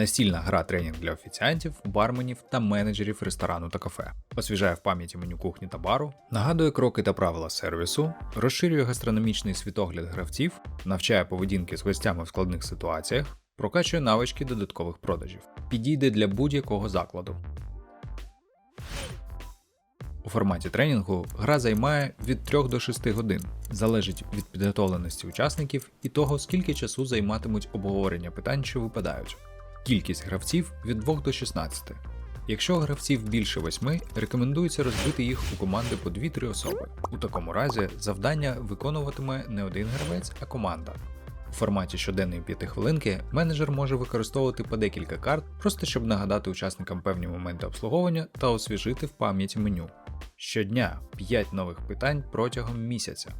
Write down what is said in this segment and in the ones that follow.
Настільна гра тренінг для офіціантів, барменів та менеджерів ресторану та кафе. Освіжає в пам'яті меню кухні та бару, нагадує кроки та правила сервісу, розширює гастрономічний світогляд гравців, навчає поведінки з гостями в складних ситуаціях, прокачує навички додаткових продажів. Підійде для будь-якого закладу. У форматі тренінгу гра займає від 3 до 6 годин, залежить від підготовленості учасників і того, скільки часу займатимуть обговорення питань, що випадають. Кількість гравців від 2 до 16. Якщо гравців більше 8, рекомендується розбити їх у команди по 2-3 особи. У такому разі завдання виконуватиме не один гравець, а команда. У форматі щоденної 5 хвилинки менеджер може використовувати по декілька карт, просто щоб нагадати учасникам певні моменти обслуговування та освіжити в пам'яті меню. Щодня 5 нових питань протягом місяця.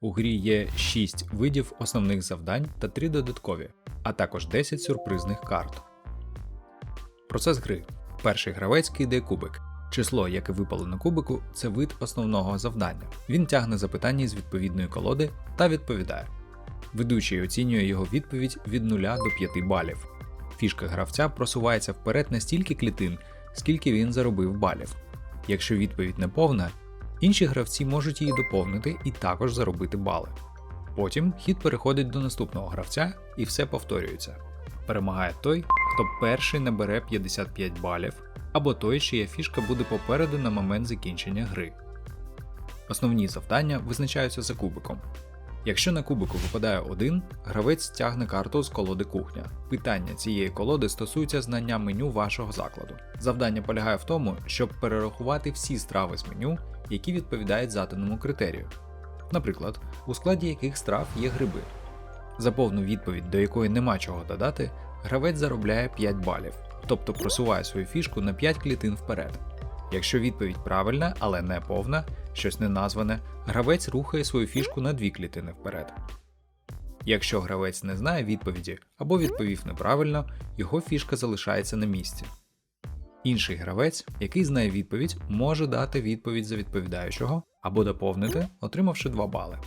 У грі є 6 видів основних завдань та 3 додаткові, а також 10 сюрпризних карт. Процес гри. Перший гравець кидає кубик. Число, яке випало на кубику, це вид основного завдання. Він тягне запитання з відповідної колоди та відповідає. Ведучий оцінює його відповідь від 0 до 5 балів. Фішка гравця просувається вперед на стільки клітин, скільки він заробив балів. Якщо відповідь не повна, інші гравці можуть її доповнити і також заробити бали. Потім хід переходить до наступного гравця і все повторюється. Перемагає той, хто перший набере 55 балів, або той, чия фішка буде попереду на момент закінчення гри. Основні завдання визначаються за кубиком. Якщо на кубику випадає один, гравець тягне карту з колоди кухня. Питання цієї колоди стосуються знання меню вашого закладу. Завдання полягає в тому, щоб перерахувати всі страви з меню, які відповідають заданому критерію. Наприклад, у складі яких страв є гриби. За повну відповідь, до якої нема чого додати, гравець заробляє 5 балів, тобто просуває свою фішку на 5 клітин вперед. Якщо відповідь правильна, але не повна, щось не назване, гравець рухає свою фішку на 2 клітини вперед. Якщо гравець не знає відповіді або відповів неправильно, його фішка залишається на місці. Інший гравець, який знає відповідь, може дати відповідь за відповідаючого або доповнити, отримавши 2 бали.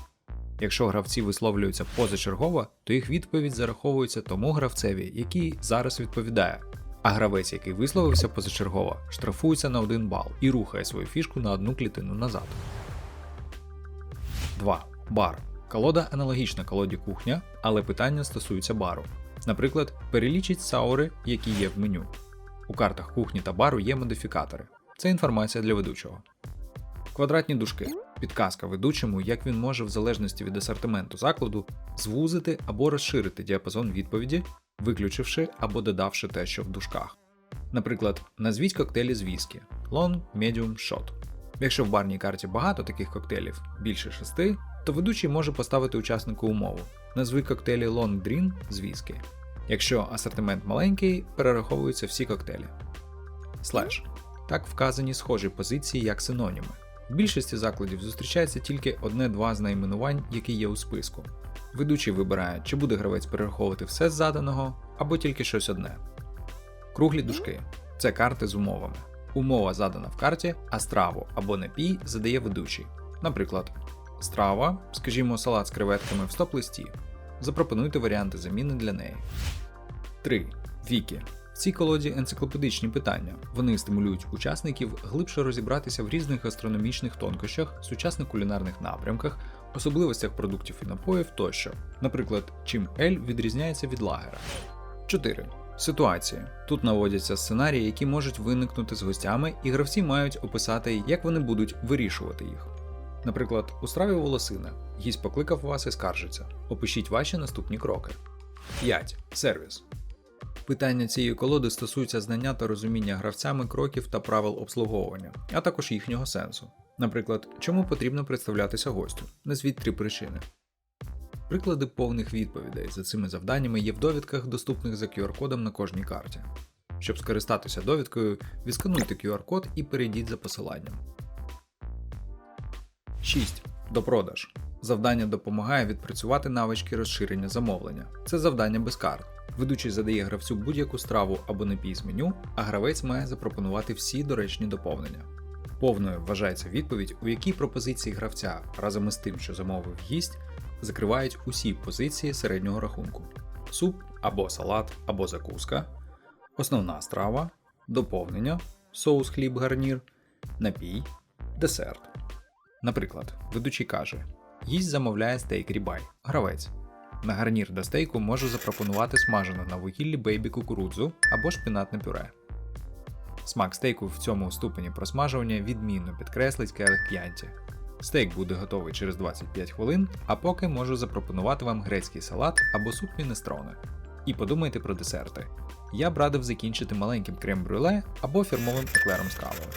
Якщо гравці висловлюються позачергово, то їх відповідь зараховується тому гравцеві, який зараз відповідає. А гравець, який висловився позачергово, штрафується на 1 бал і рухає свою фішку на одну клітину назад. 2. Бар. Колода аналогічна колоді кухня, але питання стосуються бару. Наприклад, перелічіть саури, які є в меню. У картах кухні та бару є модифікатори. Це інформація для ведучого. Квадратні дужки. Підказка ведучому, як він може, в залежності від асортименту закладу, звузити або розширити діапазон відповіді, виключивши або додавши те, що в дужках. Наприклад, назвіть коктейлі з віскі Long, Medium, Shot. Якщо в барній карті багато таких коктейлів, більше шести, то ведучий може поставити учаснику умову. Назви коктейлі Long Green з віскі. Якщо асортимент маленький, перераховуються всі коктейлі. Слеш. Так вказані схожі позиції як синоніми. В більшості закладів зустрічається тільки одне-два з найменувань, які є у списку. Ведучий вибирає, чи буде гравець перераховувати все з заданого, або тільки щось одне. Круглі дужки це карти з умовами. Умова задана в карті, а страву або напій задає ведучий. Наприклад, страва, скажімо, салат з креветками в стоп-листі. Запропонуйте варіанти заміни для неї. 3. Віки. В цій колоді енциклопедичні питання. Вони стимулюють учасників глибше розібратися в різних гастрономічних тонкощах, сучасних кулінарних напрямках, особливостях продуктів і напоїв тощо. Наприклад, чим ель відрізняється від лагера. 4. Ситуації. Тут наводяться сценарії, які можуть виникнути з гостями, і гравці мають описати, як вони будуть вирішувати їх. Наприклад, у страві волосина. Гість покликав вас і скаржиться. Опишіть ваші наступні кроки. 5. Сервіс. Питання цієї колоди стосуються знання та розуміння гравцями кроків та правил обслуговування, а також їхнього сенсу. Наприклад, чому потрібно представлятися гостю? Назвіть три причини. Приклади повних відповідей за цими завданнями є в довідках, доступних за QR-кодом на кожній карті. Щоб скористатися довідкою, відскануйте QR-код і перейдіть за посиланням. 6. Допродаж. Завдання допомагає відпрацювати навички розширення замовлення. Це завдання без карт. Ведучий задає гравцю будь-яку страву або напій з меню, а гравець має запропонувати всі доречні доповнення. Повною вважається відповідь, у якій пропозиції гравця разом із тим, що замовив гість, закривають усі позиції середнього рахунку. суп або салат або закуска, основна страва, доповнення, соус хліб гарнір, напій, десерт. Наприклад, ведучий каже: їсть замовляє стейк рібай, гравець. На гарнір до стейку можу запропонувати смажену на вугіллі бейбі кукурудзу або шпінатне пюре. Смак стейку в цьому ступені просмажування відмінно підкреслить келих п'янті. Стейк буде готовий через 25 хвилин, а поки можу запропонувати вам грецький салат або суп мінестроне. І подумайте про десерти. Я б радив закінчити маленьким крем-брюле або фірмовим еклером з кавою.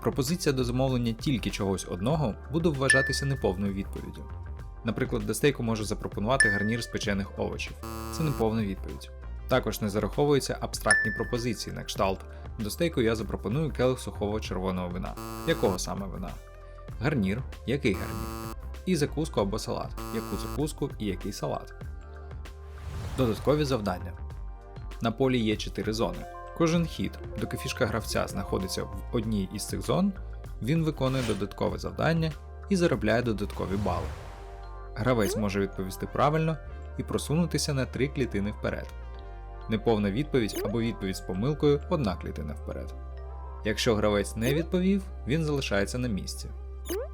Пропозиція до замовлення тільки чогось одного буде вважатися неповною відповіддю. Наприклад, до стейку можу запропонувати гарнір з печених овочів. Це неповна відповідь. Також не зараховуються абстрактні пропозиції на кшталт. До стейку я запропоную келих сухого червоного вина. Якого саме вина? Гарнір, який гарнір? І закуску або салат. Яку закуску і який салат. Додаткові завдання. На полі є 4 зони. Кожен хід, доки фішка гравця знаходиться в одній із цих зон, він виконує додаткове завдання і заробляє додаткові бали. Гравець може відповісти правильно і просунутися на 3 клітини вперед. Неповна відповідь або відповідь з помилкою одна клітина вперед. Якщо гравець не відповів, він залишається на місці.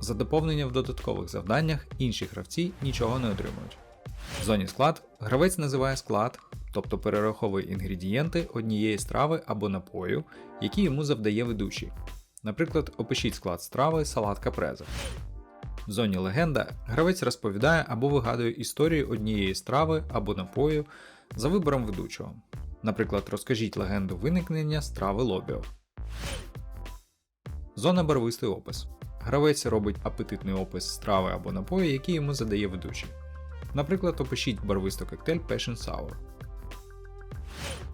За доповнення в додаткових завданнях інші гравці нічого не отримують. В зоні склад гравець називає склад, тобто перераховує інгредієнти однієї страви або напою, які йому завдає ведучий. Наприклад, опишіть склад страви салат капреза. В зоні легенда гравець розповідає або вигадує історію однієї страви або напою за вибором ведучого. Наприклад, розкажіть легенду виникнення страви лобіо. Зона барвистий опис. Гравець робить апетитний опис страви або напою, який йому задає ведучий. Наприклад, опишіть барвисто коктейль Passion Sour.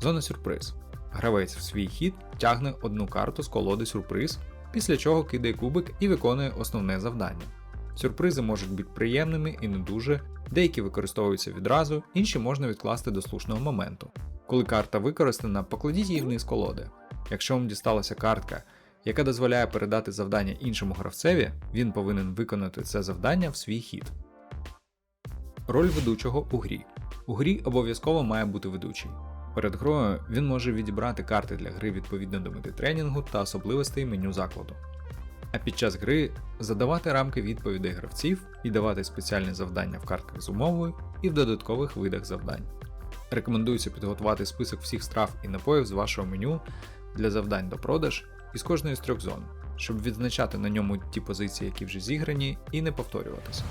Зона сюрприз. Гравець в свій хід тягне одну карту з колоди сюрприз, після чого кидає кубик і виконує основне завдання. Сюрпризи можуть бути приємними і не дуже, деякі використовуються відразу, інші можна відкласти до слушного моменту. Коли карта використана, покладіть її вниз колоди. Якщо вам дісталася картка, яка дозволяє передати завдання іншому гравцеві, він повинен виконати це завдання в свій хід. Роль ведучого у грі. У грі обов'язково має бути ведучий. Перед грою він може відібрати карти для гри відповідно до мети тренінгу та особливостей меню закладу. А під час гри задавати рамки відповідей гравців і давати спеціальні завдання в картках з умовою і в додаткових видах завдань. Рекомендується підготувати список всіх страв і напоїв з вашого меню для завдань до продаж із кожної з трьох зон, щоб відзначати на ньому ті позиції, які вже зіграні, і не повторюватися.